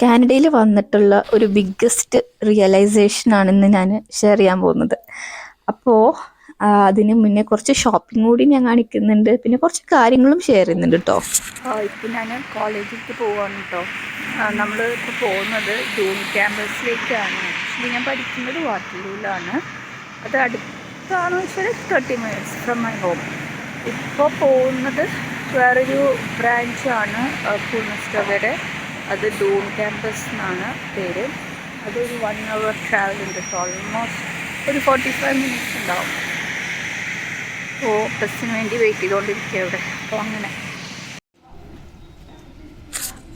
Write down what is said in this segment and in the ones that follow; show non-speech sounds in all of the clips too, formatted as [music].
കാനഡയിൽ വന്നിട്ടുള്ള ഒരു ബിഗ്ഗസ്റ്റ് റിയലൈസേഷൻ ആണെന്ന് ഞാൻ ഷെയർ ചെയ്യാൻ പോകുന്നത്. അപ്പോൾ അതിന് മുന്നേ കുറച്ച് ഷോപ്പിംഗ് കൂടി ഞാൻ കാണിക്കുന്നുണ്ട്. പിന്നെ കുറച്ച് കാര്യങ്ങളും ഷെയർ ചെയ്യുന്നുണ്ട് കേട്ടോ ഇപ്പം ഞാൻ കോളേജിലേക്ക് പോവാണ് കേട്ടോ നമ്മൾ ഇപ്പോൾ പോകുന്നത് ജൂൺ ക്യാമ്പസിലേക്കാണ്. ആക്ച്വലി ഞാൻ പഠിക്കുന്നത് വാട്ടർലൂലാണ് അത് അടുത്താണെന്ന് വെച്ചാൽ thirty minutes from my home ഇപ്പോൾ പോകുന്നത് വേറൊരു ബ്രാഞ്ചാണ് പൂർണസ്റ്റവയുടെ അത് ഡൂൺ ക്യാമ്പസ് എന്നാണ് പേര്. അതൊരു വൺ അവർ ട്രാവൽ ഉണ്ട്. കേട്ടോ ഓൾമോസ്റ്റ് ഒരു ഫോർട്ടി ഫൈവ് മിനിറ്റ്സ് ഉണ്ടാവും. ഓ ബസ്സിന് വേണ്ടി വെയിറ്റ് ചെയ്തുകൊണ്ടിരിക്കുക ഇവിടെ. അപ്പോൾ അങ്ങനെ.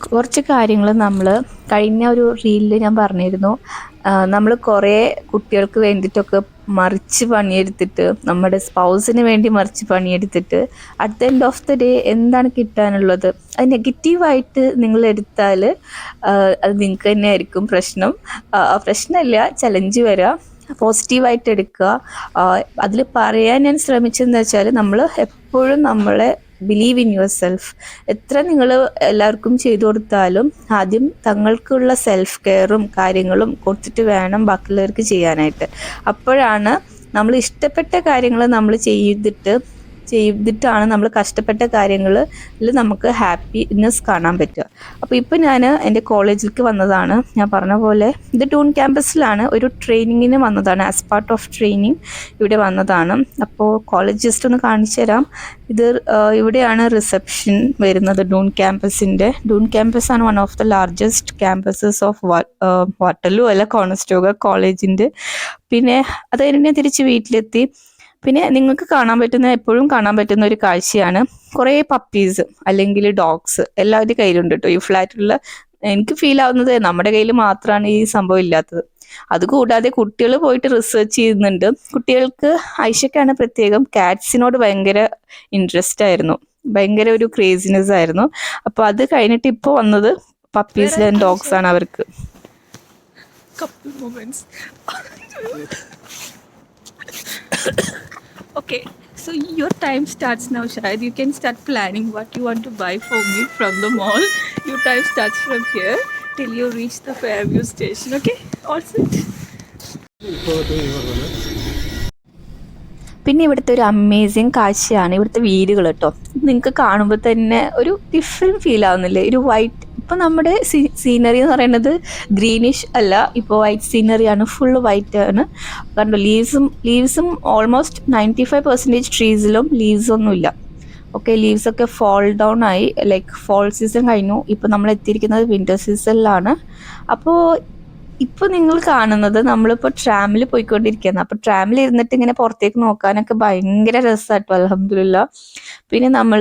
കുറച്ച് കാര്യങ്ങൾ നമ്മൾ കഴിഞ്ഞ ഒരു റീലിൽ ഞാൻ പറഞ്ഞിരുന്നു. നമ്മൾ കുറേ കുട്ടികൾക്ക് വേണ്ടിയിട്ടൊക്കെ മറിച്ച് പണിയെടുത്തിട്ട് നമ്മുടെ സ്പൗസിന് വേണ്ടി മറിച്ച് പണിയെടുത്തിട്ട് at the end of the day എന്താണ് കിട്ടാനുള്ളത്? അത് നെഗറ്റീവായിട്ട് നിങ്ങൾ എടുത്താൽ അത് നിങ്ങൾക്ക് തന്നെ ആയിരിക്കും പ്രശ്നം. പ്രശ്നമില്ല ചലഞ്ച് വരാം. പോസിറ്റീവായിട്ട് എടുക്കുക. അതിൽ പറയാൻ ഞാൻ ശ്രമിച്ചതെന്ന് വെച്ചാൽ നമ്മൾ എപ്പോഴും നമ്മളെ ബിലീവ് ഇൻ യുവർ സെൽഫ് എത്ര നിങ്ങൾ എല്ലാവർക്കും ചെയ്തു കൊടുത്താലും ആദ്യം തങ്ങൾക്കുള്ള സെൽഫ് കെയറും കാര്യങ്ങളും കൊടുത്തിട്ട് വേണം ബാക്കിയുള്ളവർക്ക് ചെയ്യാനായിട്ട്. അപ്പോഴാണ് നമ്മൾ ഇഷ്ടപ്പെട്ട കാര്യങ്ങൾ നമ്മൾ ചെയ്തിട്ട് ചെയ്തിട്ടാണ് നമ്മൾ കഷ്ടപ്പെട്ട കാര്യങ്ങളിൽ നമുക്ക് ഹാപ്പിനെസ് കാണാൻ പറ്റുക. അപ്പോൾ ഇപ്പോൾ ഞാൻ എന്റെ കോളേജിലേക്ക് വന്നതാണ്. ഞാൻ പറഞ്ഞ പോലെ ഇത് ടൂൺ ക്യാമ്പസിലാണ് ഒരു ട്രെയിനിങ്ങിന് വന്നതാണ്. ആസ് പാർട്ട് ഓഫ് ട്രെയിനിങ് ഇവിടെ വന്നതാണ്. അപ്പോൾ കോളേജ് ജസ്റ്റ് ഒന്ന് കാണിച്ചു തരാം. ഇത് ഇവിടെയാണ് റിസപ്ഷൻ വരുന്നത് ഡൂൺ ക്യാമ്പസിന്റെ ഡൂൺ ക്യാമ്പസ് ആണ് one of the largest campuses of Waterloo അല്ല കോണസ്റ്റോഗ കോളേജിന്റെ പിന്നെ അത് കഴിഞ്ഞ് തിരിച്ച് വീട്ടിലെത്തി? പിന്നെ നിങ്ങൾക്ക് കാണാൻ പറ്റുന്ന എപ്പോഴും കാണാൻ പറ്റുന്ന ഒരു കാഴ്ചയാണ് കുറേ പപ്പീസ് അല്ലെങ്കിൽ ഡോഗ്സ് എല്ലാവരുടെ കയ്യിലുണ്ട് കേട്ടോ. ഈ ഫ്ലാറ്റിലുള്ള എനിക്ക് ഫീൽ ആവുന്നത് നമ്മുടെ കയ്യിൽ മാത്രമാണ് ഈ സംഭവം ഇല്ലാത്തത്. അതുകൂടാതെ കുട്ടികൾ പോയിട്ട് റിസർച്ച് ചെയ്യുന്നുണ്ട്. കുട്ടികൾക്ക് ഐഷക്കാണ് പ്രത്യേകം കാറ്റ്സിനോട് ഭയങ്കര ഇൻട്രസ്റ്റ് ആയിരുന്നു. ഭയങ്കര ഒരു ക്രേസിനെസ് ആയിരുന്നു. അപ്പോൾ അത് കഴിഞ്ഞിട്ട് ഇപ്പോൾ വന്നത് പപ്പീസ് ആൻഡ് ഡോഗ്സ് ആണ് അവർക്ക്. Couple moments. [laughs] [coughs] okay, so your time starts now, Shahid. You can start planning what you want to buy for me from the mall. Your time starts from here till you reach the Fairview station. Okay, all set. പിന്നെ ഇവിടുത്തെ ഒരു amazing കാഴ്ചയാണ് ഇവിടുത്തെ വീടുകൾ കേട്ടോ. നിങ്ങൾക്ക് കാണുമ്പോൾ തന്നെ ഒരു ഡിഫറെന്റ് ഫീൽ ആവുന്നില്ലേ? ഒരു വൈറ്റ് ഇപ്പം നമ്മുടെ സീ സീനറി എന്ന് പറയുന്നത് ഗ്രീനിഷ് അല്ല ഇപ്പോൾ വൈറ്റ് സീനറിയാണ് ഫുൾ വൈറ്റ് ആണ്. കണ്ടോ ലീവ്സും ലീവ്സും ഓൾമോസ്റ്റ് നയന്റി ഫൈവ് പെർസെന്റേജ് ട്രീസിലും ലീവ്സ് ഒന്നുമില്ല. ഓക്കെ ലീവ്സ് ഒക്കെ ഫോൾ ഡൗൺ ആയി ലൈക്ക് ഫോൾ സീസൺ കഴിഞ്ഞു. ഇപ്പോൾ നമ്മൾ എത്തിയിരിക്കുന്നത് വിന്റർ സീസണിലാണ് അപ്പോൾ ഇപ്പോൾ നിങ്ങൾ കാണുന്നത് നമ്മളിപ്പോ ട്രാമിൽ പോയിക്കൊണ്ടിരിക്കുകയാണ് അപ്പൊ ട്രാമിൽ ഇരുന്നിട്ട് ഇങ്ങനെ പുറത്തേക്ക് നോക്കാനൊക്കെ ഭയങ്കര രസമായിട്ടോ അലഹമില്ല പിന്നെ നമ്മൾ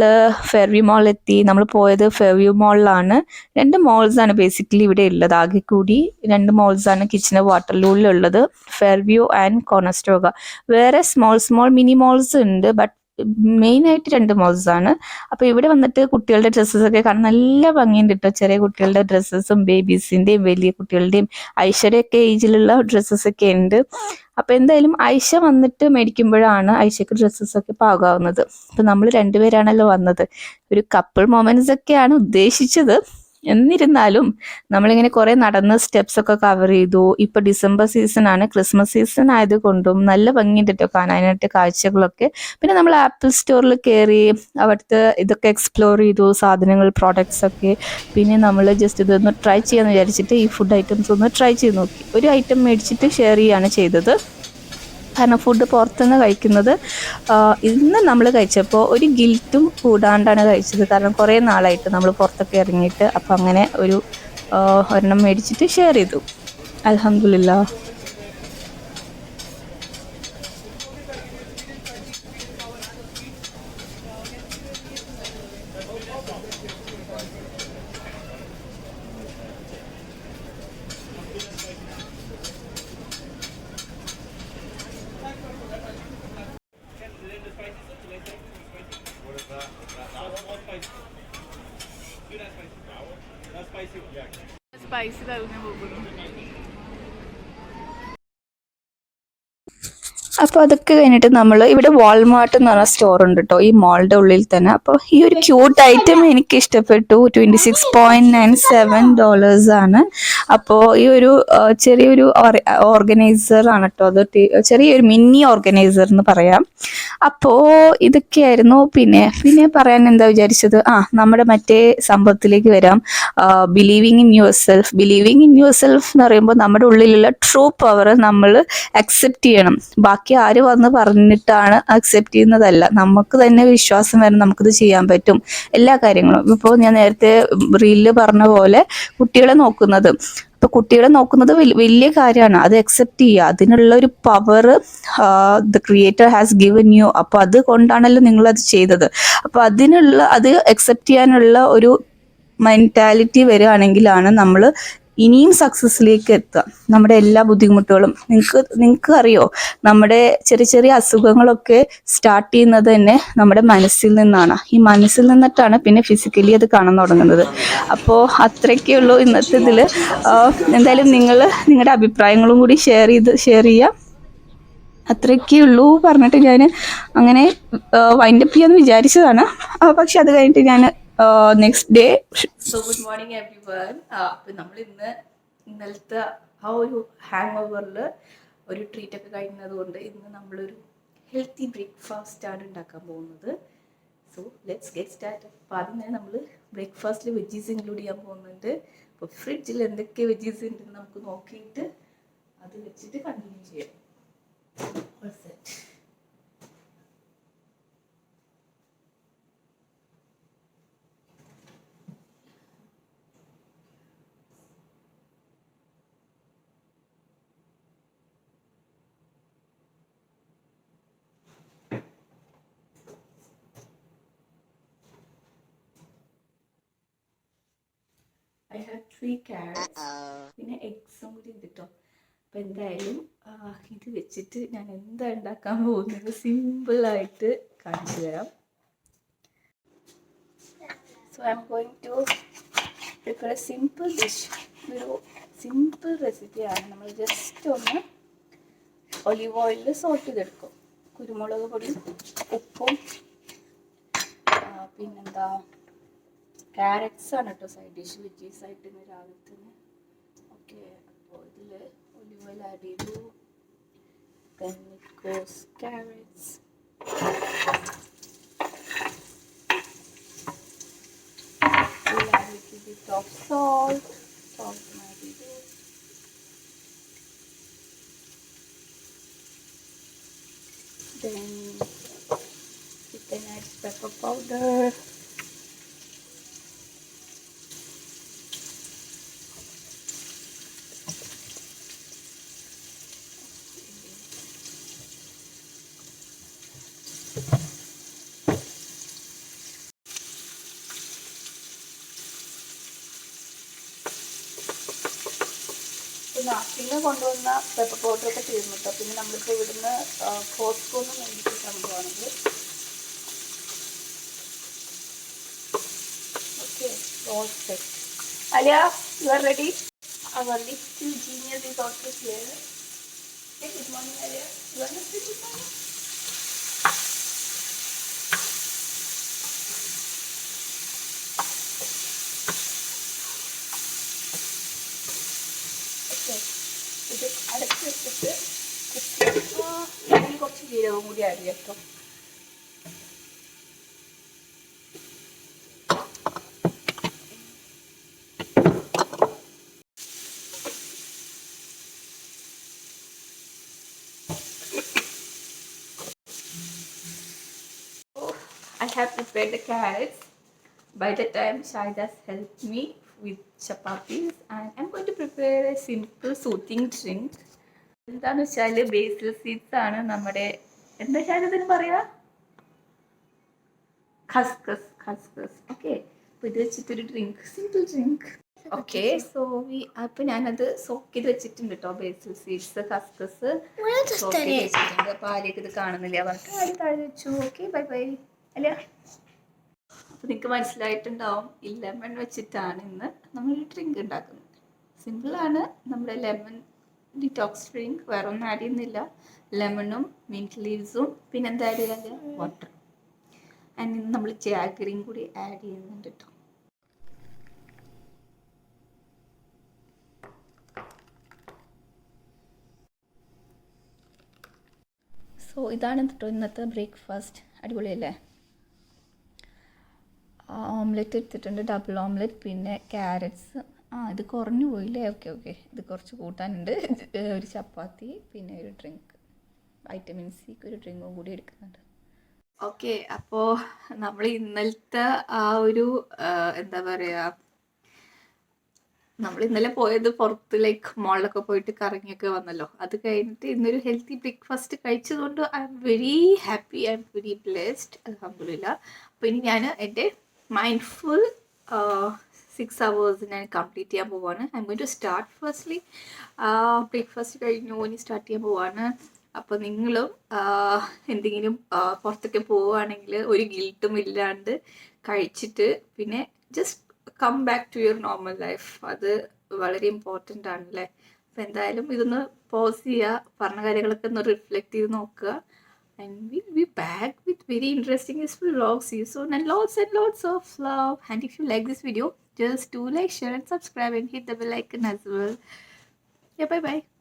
ഫെർവ്യൂ മോൾ എത്തി. നമ്മൾ പോയത് ഫെർവ്യൂ മോളിലാണ് രണ്ട് മോൾസ് ആണ് ബേസിക്കലി ഇവിടെ ഉള്ളത്. ആകെ കൂടി രണ്ട് മോൾസ് ആണ് കിച്ചന വാട്ടർലൂളിലുള്ളത് ഫെർവ്യൂ ആൻഡ് കോണസ്റ്റോഗ വേറെ സ്മോൾ സ്മോൾ മിനി മോൾസ് ഉണ്ട്. ബട്ട് മെയിൻ ആയിട്ട് രണ്ട് ആണ് അപ്പോൾ ഇവിടെ വന്നിട്ട് കുട്ടികളുടെ ഡ്രസ്സസ് ഒക്കെ കാണാൻ നല്ല ഭംഗിയുണ്ട് കേട്ടോ ചെറിയ കുട്ടികളുടെ ഡ്രസ്സസും ബേബീസിന്റെയും വലിയ കുട്ടികളുടെയും ഐശ്വര്യയൊക്കെ ഏജിലുള്ള ഡ്രസ്സസ് ഒക്കെ ഉണ്ട്. അപ്പൊ എന്തായാലും ഐഷ വന്നിട്ട് മേടിക്കുമ്പോഴാണ് ഐഷയ്ക്ക് ഡ്രസ്സസ് ഒക്കെ പാകാവുന്നത്. അപ്പൊ നമ്മൾ രണ്ടുപേരാണല്ലോ വന്നത്. ഒരു കപ്പിൾ മൊമെന്റ്സ് ഒക്കെയാണ് ഉദ്ദേശിച്ചത്. എന്നിരുന്നാലും നമ്മളിങ്ങനെ കുറെ നടന്ന് സ്റ്റെപ്സ് ഒക്കെ കവർ ചെയ്തു. ഇപ്പൊ ഡിസംബർ സീസൺ ആണ്. ക്രിസ്മസ് സീസൺ ആയതുകൊണ്ടും നല്ല ഭംഗിയുണ്ട് കേട്ടോ കാണാനായിട്ട് കാഴ്ചകളൊക്കെ. പിന്നെ നമ്മൾ ആപ്പിൾ സ്റ്റോറിൽ കയറി അവിടുത്തെ ഇതൊക്കെ എക്സ്പ്ലോർ ചെയ്തു സാധനങ്ങൾ പ്രോഡക്ട്സ് ഒക്കെ. പിന്നെ നമ്മൾ ജസ്റ്റ് ഇതൊന്ന് ട്രൈ ചെയ്യാന്ന് വിചാരിച്ചിട്ട് ഈ ഫുഡ് ഐറ്റംസ് ഒന്ന് ട്രൈ ചെയ്ത് നോക്കി. ഒരു ഐറ്റം മേടിച്ചിട്ട് ഷെയർ ചെയ്യാണ് ചെയ്തത്. കാരണം ഫുഡ് പുറത്തുനിന്ന് കഴിക്കുന്നത് ഇന്ന് നമ്മൾ കഴിച്ചപ്പോൾ ഒരു ഗിൽറ്റും കൂടാണ്ടാണ് കഴിച്ചത്. കാരണം കുറേ നാളായിട്ട് നമ്മൾ പുറത്തൊക്കെ ഇറങ്ങിയിട്ട് അപ്പം അങ്ങനെ ഒരു ഒരെണ്ണം മേടിച്ചിട്ട് ഷെയർ ചെയ്തു. അലഹമില്ല സ്പൈസി തലഞ്ഞു പോകുന്നു അപ്പോൾ അതൊക്കെ കഴിഞ്ഞിട്ട് നമ്മൾ ഇവിടെ വാൾമാർട്ട് എന്ന് പറഞ്ഞ സ്റ്റോർ ഉണ്ട് കേട്ടോ ഈ മോളുടെ ഉള്ളിൽ തന്നെ. അപ്പോൾ ഈ ഒരു ക്യൂട്ട് ഐറ്റം എനിക്ക് ഇഷ്ടപ്പെട്ടു. Twenty six point nine seven dollars ആണ്. അപ്പോൾ ഈ ഒരു ചെറിയൊരു ഓർഗനൈസർ ആണ് കേട്ടോ അത്. ചെറിയൊരു മിനി ഓർഗനൈസർ എന്ന് പറയാം. അപ്പോൾ ഇതൊക്കെയായിരുന്നു. പിന്നെ പിന്നെ പറയാൻ എന്താ വിചാരിച്ചത്? ആ നമ്മുടെ മറ്റേ സംഭവത്തിലേക്ക് വരാം. Believing in yourself believing in yourself എന്ന് പറയുമ്പോൾ നമ്മുടെ ഉള്ളിലുള്ള ട്രൂ പവർ നമ്മൾ അക്സെപ്റ്റ് ചെയ്യണം. ബാക്കി ആര് വന്ന് പറഞ്ഞിട്ടാണ് അക്സെപ്റ്റ് ചെയ്യുന്നതല്ല. നമുക്ക് തന്നെ വിശ്വാസം വരണം നമുക്കിത് ചെയ്യാൻ പറ്റും. എല്ലാ കാര്യങ്ങളും. ഇപ്പോൾ ഞാൻ നേരത്തെ റീലിൽ പറഞ്ഞ പോലെ കുട്ടികളെ നോക്കുന്നത്. ഇപ്പൊ കുട്ടികളെ നോക്കുന്നത് വലിയ കാര്യമാണ്. അത് അക്സെപ്റ്റ് ചെയ്യുക. അതിനുള്ള ഒരു power the creator has given you അപ്പൊ അത് കൊണ്ടാണല്ലോ നിങ്ങൾ അത് ചെയ്തത്. അപ്പൊ അതിനുള്ള അത് അക്സെപ്റ്റ് ചെയ്യാനുള്ള ഒരു മെന്റാലിറ്റി വരികയാണെങ്കിലാണ് നമ്മൾ ഇനിയും സക്സസ്സിലേക്ക് എത്തുക. നമ്മുടെ എല്ലാ ബുദ്ധിമുട്ടുകളും നിങ്ങൾക്ക് നിങ്ങൾക്ക് അറിയോ? നമ്മുടെ ചെറിയ ചെറിയ അസുഖങ്ങളൊക്കെ സ്റ്റാർട്ട് ചെയ്യുന്നത് തന്നെ നമ്മുടെ മനസ്സിൽ നിന്നാണ്. ഈ മനസ്സിൽ നിന്നിട്ടാണ് പിന്നെ ഫിസിക്കലി അത് കാണാൻ തുടങ്ങുന്നത്. അപ്പോൾ അത്രയൊക്കെ ഇന്നത്തെ ഇതിൽ എന്തായാലും നിങ്ങൾ നിങ്ങളുടെ അഭിപ്രായങ്ങളും കൂടി ഷെയർ ചെയ്ത് ഷെയർ ചെയ്യുക. അത്രയൊക്കെ പറഞ്ഞിട്ട് ഞാൻ അങ്ങനെ വൈൻഡപ്പ് ചെയ്യാന്ന് വിചാരിച്ചതാണ്. പക്ഷെ അത് കഴിഞ്ഞിട്ട് ഞാൻ next day so good morning everyone അപ്പം നമ്മൾ ഇന്ന് ഇന്നലത്തെ ആ ഒരു ഹാങ് ഓവറിൽ ഒരു ട്രീറ്റ് ഒക്കെ കഴിയുന്നത് കൊണ്ട് ഇന്ന് നമ്മളൊരു ഹെൽത്തി ബ്രേക്ക്ഫാസ്റ്റ് ആണ് ഉണ്ടാക്കാൻ പോകുന്നത്. സോ ലെറ്റ്സ് ഗെറ്റ് സ്റ്റാർട്ട് അപ്പോൾ ആദ്യം തന്നെ നമ്മൾ ബ്രേക്ക്ഫാസ്റ്റിൽ വെജീസ് ഇൻക്ലൂഡ് ചെയ്യാൻ പോകുന്നുണ്ട്. അപ്പോൾ ഫ്രിഡ്ജിൽ എന്തൊക്കെ വെജീസ് ഉണ്ടെന്ന് നമുക്ക് നോക്കിയിട്ട് അത് വെച്ചിട്ട് കണ്ടിന്യൂ ചെയ്യാം. ഐ ഹാവ് ത്രീ ക്യാരറ്റ്സ് പിന്നെ എഗ്സും കൂടി ഉണ്ട് കേട്ടോ അപ്പം എന്തായാലും ഇത് വെച്ചിട്ട് ഞാൻ എന്താ ഉണ്ടാക്കാൻ പോകുന്നത് സിമ്പിളായിട്ട് കാണിച്ചു തരാം. So I am going to prepare a simple dish ഒരു സിമ്പിൾ റെസിപ്പി ആണ്. നമ്മൾ ജസ്റ്റ് ഒന്ന് ഒലിവ് ഓയിലിൽ സോട്ട് ചെയ്തെടുക്കും. കുരുമുളക് പൊടി ഉപ്പും പിന്നെന്താ ക്യാരറ്റ്സ് ആണ് കേട്ടോ സൈഡ് ഡിഷ് വെജീസ് ആയിട്ട് ഇന്ന് രാവിലെ തന്നെ ഓക്കെ അപ്പോൾ ഇതിൽ ഒലിവ് ഓയിൽ ആഡ് ചെയ്തു then it goes carrots we'll add a little bit of salt salt add ചെയ്തു then you can add pepper powder ഇപ്പോൾ പിന്നെ കൊണ്ടുവന്ന പെപ്പർ പൗഡറൊക്കെ തീർന്നു കേട്ടോ പിന്നെ നമ്മളിപ്പോൾ ഇവിടുന്ന് കോസ്കോന്ന് മേടിച്ച സംഭവമാണെങ്കിൽ okay set Aliya you are ready our little genius is also good morning Aliya you are I have prepared the carrots. By the time Shahid has helped me with chapatis and I'm going to prepare a simple soothing drink എന്താന്ന് വെച്ചാൽ ബേസിൽ seeds ആണ് നമ്മുടെ എന്താ ശാരദന് പറയാ? ഖസ്ഖസ് ഖസ്ഖസ്. Okay അപ്പോൾ ഇത് വെച്ചിട്ടൊരു drink simple drink okay so we അപ്പൊ ഞാനത് സോക്ക് ചെയ്ത് വെച്ചിട്ടുണ്ട് കേട്ടോ ബേസിൽ സീഡ്സ് ഖസ്ഖസ്. സോക്ക് ചെയ്ത് വെച്ചിട്ടുണ്ട്. അപ്പൊ ആരെയൊക്കെ ഇത് കാണുന്നില്ല? അവർക്ക് ആര് താഴെ വെച്ചു? ഓക്കെ ബൈ ബൈ അല്ല. അപ്പൊ നിങ്ങക്ക് മനസ്സിലായിട്ടുണ്ടാവും ഈ ലെമൺ വെച്ചിട്ടാണ് ഇന്ന് നമ്മൾ ഡ്രിങ്ക് ഉണ്ടാക്കുന്നത്. സിമ്പിൾ ആണ്. നമ്മുടെ ലെമൺ ഡിറ്റോക്സ് ഡ്രിങ്ക് വേറെ ഒന്നും ആഡ് ചെയ്യുന്നില്ല ലെമണും മിന്റ് ലീവ്സും പിന്നെ എന്താ ആഡ് ചെയ്യാൻ വാട്ടർ ആൻഡ് ഇന്ന് നമ്മൾ ജാഗറിയും കൂടി ആഡ് ചെയ്യുന്നുണ്ട് കേട്ടോ സോ ഇതാണ് കേട്ടോ ഇന്നത്തെ ബ്രേക്ക്ഫാസ്റ്റ് അടിപൊളിയല്ലേ? ഓംലെറ്റ് എടുത്തിട്ടുണ്ട്. ഡബിൾ ഓംലെറ്റ് പിന്നെ ക്യാരറ്റ്സ് ആ ഇത് കുറഞ്ഞു പോയില്ലേ? Okay okay. ഇത് കുറച്ച് കൂട്ടാനുണ്ട്. ഒരു ചപ്പാത്തി പിന്നെ ഒരു ഡ്രിങ്ക് വൈറ്റമിൻ സിക്ക് ഒരു ഡ്രിങ്കും കൂടി എടുക്കുന്നുണ്ട്. ഓക്കെ അപ്പോൾ നമ്മൾ ഇന്നലത്തെ ആ ഒരു എന്താ പറയുക നമ്മൾ ഇന്നലെ പോയത് പുറത്ത് ലൈക്ക് മോളിലൊക്കെ പോയിട്ട് കറങ്ങിയൊക്കെ വന്നല്ലോ. അത് കഴിഞ്ഞിട്ട് ഇന്നൊരു healthy breakfast കഴിച്ചതുകൊണ്ട് I am very happy I am very blessed അലഹമില്ല അപ്പോൾ ഇനി ഞാൻ എന്റെ മൈൻഡ്ഫുൾ സിക്സ് അവേഴ്സ് ഞാൻ കംപ്ലീറ്റ് ചെയ്യാൻ പോവാണ്. I am to start firstly breakfast കഴിഞ്ഞു ഇനി സ്റ്റാർട്ട് ചെയ്യാൻ പോവാണ്. അപ്പോൾ നിങ്ങളും എന്തെങ്കിലും പുറത്തൊക്കെ പോവുകയാണെങ്കിൽ ഒരു ഗിൽട്ടും ഇല്ലാണ്ട് കഴിച്ചിട്ട് പിന്നെ just come back to your normal life അത് വളരെ ഇമ്പോർട്ടന്റ് ആണല്ലേ? അപ്പോൾ എന്തായാലും ഇതൊന്ന് പോസ് ചെയ്യുക പറഞ്ഞ കാര്യങ്ങളൊക്കെ ഒന്ന് റിഫ്ലക്റ്റ് ചെയ്ത് നോക്കുക. And will be back with very interesting useful vlogs you so and lots and lots of love and if you like this video Just do like, share, and subscribe, and hit the bell icon as well. Yeah, bye bye.